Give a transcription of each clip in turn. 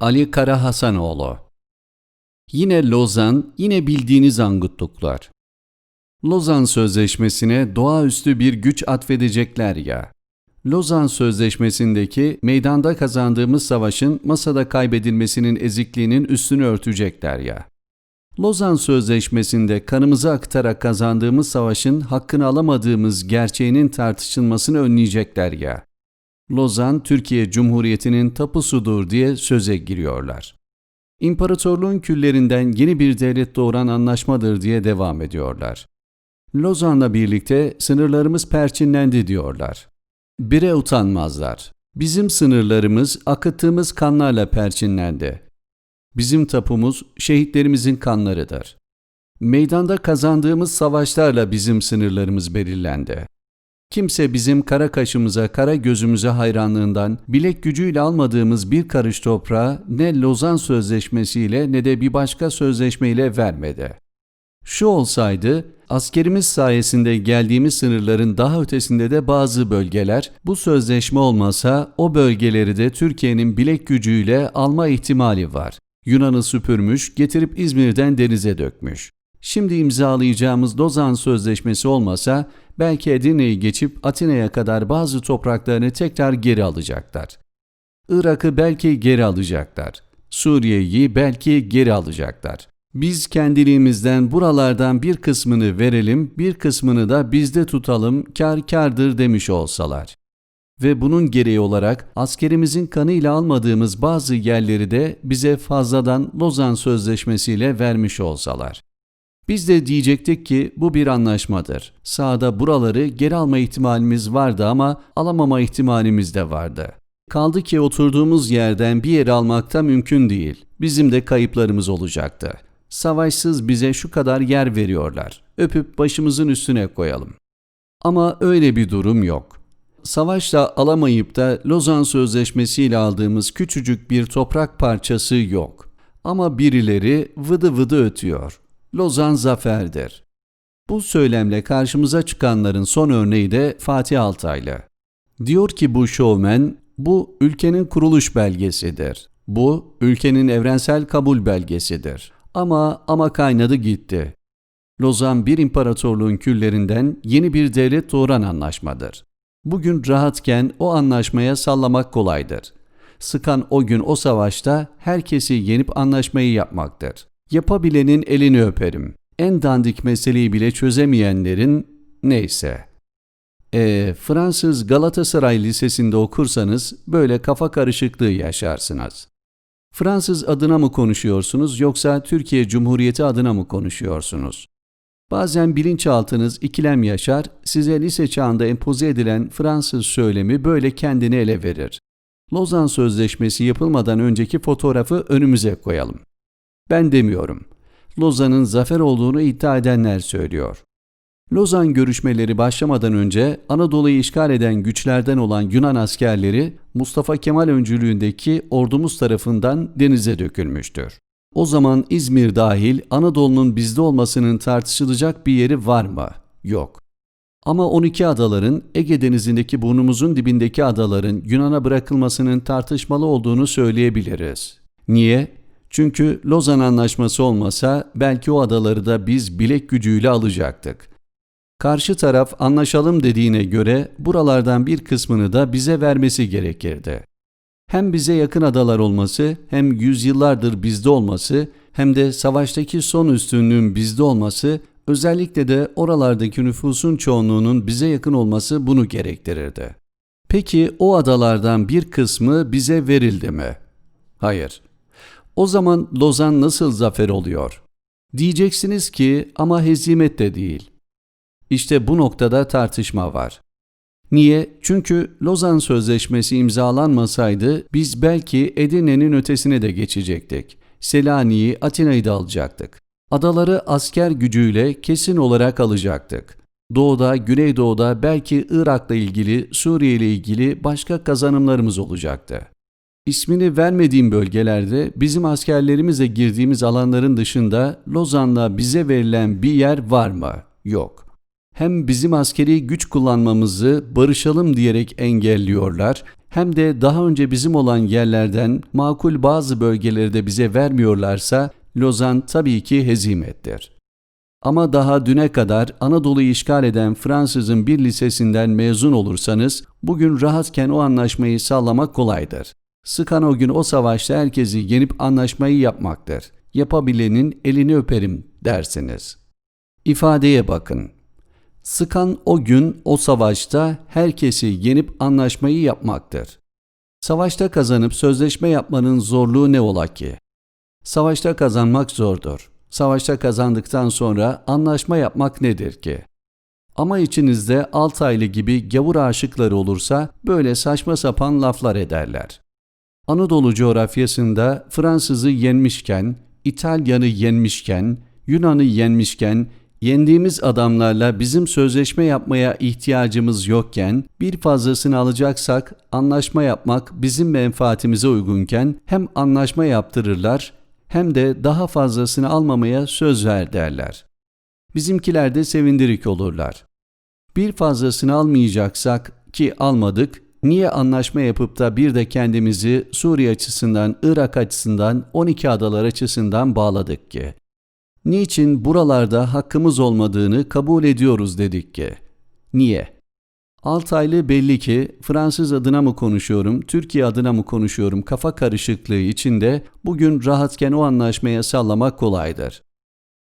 Ali Kara Hasanoğlu Yine Lozan, yine bildiğiniz angutluklar. Lozan Sözleşmesi'ne doğaüstü bir güç atfedecekler ya. Lozan Sözleşmesi'ndeki meydanda kazandığımız savaşın masada kaybedilmesinin ezikliğinin üstünü örtecekler ya. Lozan Sözleşmesi'nde kanımızı aktarak kazandığımız savaşın hakkını alamadığımız gerçeğinin tartışılmasını önleyecekler ya. Lozan, Türkiye Cumhuriyeti'nin tapusudur diye söze giriyorlar. İmparatorluğun küllerinden yeni bir devlet doğuran anlaşmadır diye devam ediyorlar. Lozan'la birlikte sınırlarımız perçinlendi diyorlar. Bire utanmazlar. Bizim sınırlarımız akıttığımız kanlarla perçinlendi. Bizim tapumuz şehitlerimizin kanlarıdır. Meydanda kazandığımız savaşlarla bizim sınırlarımız belirlendi. Kimse bizim kara kaşımıza, kara gözümüze hayranlığından bilek gücüyle almadığımız bir karış toprağı ne Lozan Sözleşmesi'yle ne de bir başka sözleşmeyle vermedi. Şu olsaydı, askerimiz sayesinde geldiğimiz sınırların daha ötesinde de bazı bölgeler, bu sözleşme olmasa o bölgeleri de Türkiye'nin bilek gücüyle alma ihtimali var. Yunan'ı süpürmüş, getirip İzmir'den denize dökmüş. Şimdi imzalayacağımız Lozan Sözleşmesi olmasa belki Edirne'yi geçip Atina'ya kadar bazı topraklarını tekrar geri alacaklar. Irak'ı belki geri alacaklar. Suriye'yi belki geri alacaklar. Biz kendiliğimizden buralardan bir kısmını verelim, bir kısmını da bizde tutalım, kar kardır demiş olsalar. Ve bunun gereği olarak askerimizin kanıyla almadığımız bazı yerleri de bize fazladan Lozan Sözleşmesi'yle vermiş olsalar. Biz de diyecektik ki bu bir anlaşmadır. Sağda buraları geri alma ihtimalimiz vardı ama alamama ihtimalimiz de vardı. Kaldı ki oturduğumuz yerden bir yeri almakta mümkün değil. Bizim de kayıplarımız olacaktı. Savaşsız bize şu kadar yer veriyorlar. Öpüp başımızın üstüne koyalım. Ama öyle bir durum yok. Savaşla alamayıp da Lozan Sözleşmesi ile aldığımız küçücük bir toprak parçası yok. Ama birileri vıdı vıdı ötüyor. Lozan zaferdir. Bu söylemle karşımıza çıkanların son örneği de Fatih Altaylı. Diyor ki bu şovmen, bu ülkenin kuruluş belgesidir. Bu ülkenin evrensel kabul belgesidir. Ama ama kaynadı gitti. Lozan bir imparatorluğun küllerinden yeni bir devlet doğuran anlaşmadır. Bugün rahatken o anlaşmaya sallamak kolaydır. Sıkan o gün o savaşta herkesi yenip anlaşmayı yapmaktır. Yapabilenin elini öperim. En dandik meseleyi bile çözemeyenlerin neyse. E, Fransız Galatasaray Lisesi'nde okursanız böyle kafa karışıklığı yaşarsınız. Fransız adına mı konuşuyorsunuz yoksa Türkiye Cumhuriyeti adına mı konuşuyorsunuz? Bazen bilinçaltınız ikilem yaşar, size lise çağında empoze edilen Fransız söylemi böyle kendini ele verir. Lozan Sözleşmesi yapılmadan önceki fotoğrafı önümüze koyalım. Ben demiyorum. Lozan'ın zafer olduğunu iddia edenler söylüyor. Lozan görüşmeleri başlamadan önce Anadolu'yu işgal eden güçlerden olan Yunan askerleri Mustafa Kemal öncülüğündeki ordumuz tarafından denize dökülmüştür. O zaman İzmir dahil Anadolu'nun bizde olmasının tartışılacak bir yeri var mı? Yok. Ama 12 adaların Ege Denizi'ndeki burnumuzun dibindeki adaların Yunan'a bırakılmasının tartışmalı olduğunu söyleyebiliriz. Niye? Çünkü Lozan Anlaşması olmasa belki o adaları da biz bilek gücüyle alacaktık. Karşı taraf anlaşalım dediğine göre buralardan bir kısmını da bize vermesi gerekirdi. Hem bize yakın adalar olması, hem yüzyıllardır bizde olması, hem de savaştaki son üstünlüğün bizde olması, özellikle de oralardaki nüfusun çoğunluğunun bize yakın olması bunu gerektirirdi. Peki o adalardan bir kısmı bize verildi mi? Hayır. O zaman Lozan nasıl zafer oluyor? Diyeceksiniz ki ama hezimet de değil. İşte bu noktada tartışma var. Niye? Çünkü Lozan Sözleşmesi imzalanmasaydı biz belki Edirne'nin ötesine de geçecektik. Selanik'i, Atina'yı da alacaktık. Adaları asker gücüyle kesin olarak alacaktık. Doğuda, Güneydoğu'da belki Irak'la ilgili, Suriye ile ilgili başka kazanımlarımız olacaktı. İsmini vermediğim bölgelerde bizim askerlerimizle girdiğimiz alanların dışında Lozan'la bize verilen bir yer var mı? Yok. Hem bizim askeri güç kullanmamızı barışalım diyerek engelliyorlar hem de daha önce bizim olan yerlerden makul bazı bölgeleri de bize vermiyorlarsa Lozan tabii ki hezimettir. Ama daha düne kadar Anadolu'yu işgal eden Fransız'ın bir lisesinden mezun olursanız bugün rahatken o anlaşmayı sağlamak kolaydır. Sıkan o gün o savaşta herkesi yenip anlaşmayı yapmaktır. Yapabilenin elini öperim dersiniz. İfadeye bakın. Sıkan o gün o savaşta herkesi yenip anlaşmayı yapmaktır. Savaşta kazanıp sözleşme yapmanın zorluğu ne ola ki? Savaşta kazanmak zordur. Savaşta kazandıktan sonra anlaşma yapmak nedir ki? Ama içinizde Altaylı gibi gavur aşıkları olursa böyle saçma sapan laflar ederler. Anadolu coğrafyasında Fransız'ı yenmişken, İtalyan'ı yenmişken, Yunan'ı yenmişken, yendiğimiz adamlarla bizim sözleşme yapmaya ihtiyacımız yokken bir fazlasını alacaksak anlaşma yapmak bizim menfaatimize uygunken hem anlaşma yaptırırlar hem de daha fazlasını almamaya söz ver derler. Bizimkiler de sevindirik olurlar. Bir fazlasını almayacaksak ki almadık, niye anlaşma yapıp da bir de kendimizi Suriye açısından, Irak açısından, 12 adalar açısından bağladık ki? Niçin buralarda hakkımız olmadığını kabul ediyoruz dedik ki? Niye? Altaylı belli ki Fransız adına mı konuşuyorum, Türkiye adına mı konuşuyorum kafa karışıklığı içinde bugün rahatken o anlaşmaya sallamak kolaydır.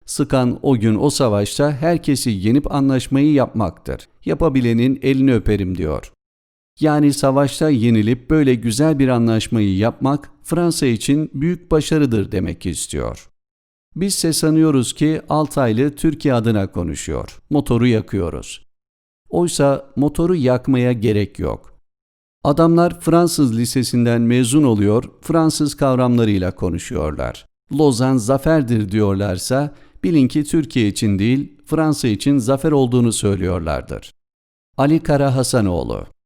Sıkan o gün o savaşta herkesi yenip anlaşmayı yapmaktır. Yapabilenin elini öperim diyor. Yani savaşta yenilip böyle güzel bir anlaşmayı yapmak Fransa için büyük başarıdır demek istiyor. Bizse sanıyoruz ki Altaylı Türkiye adına konuşuyor. Motoru yakıyoruz. Oysa motoru yakmaya gerek yok. Adamlar Fransız lisesinden mezun oluyor, Fransız kavramlarıyla konuşuyorlar. Lozan zaferdir diyorlarsa bilin ki Türkiye için değil, Fransa için zafer olduğunu söylüyorlardır. Ali Kara Hasanoğlu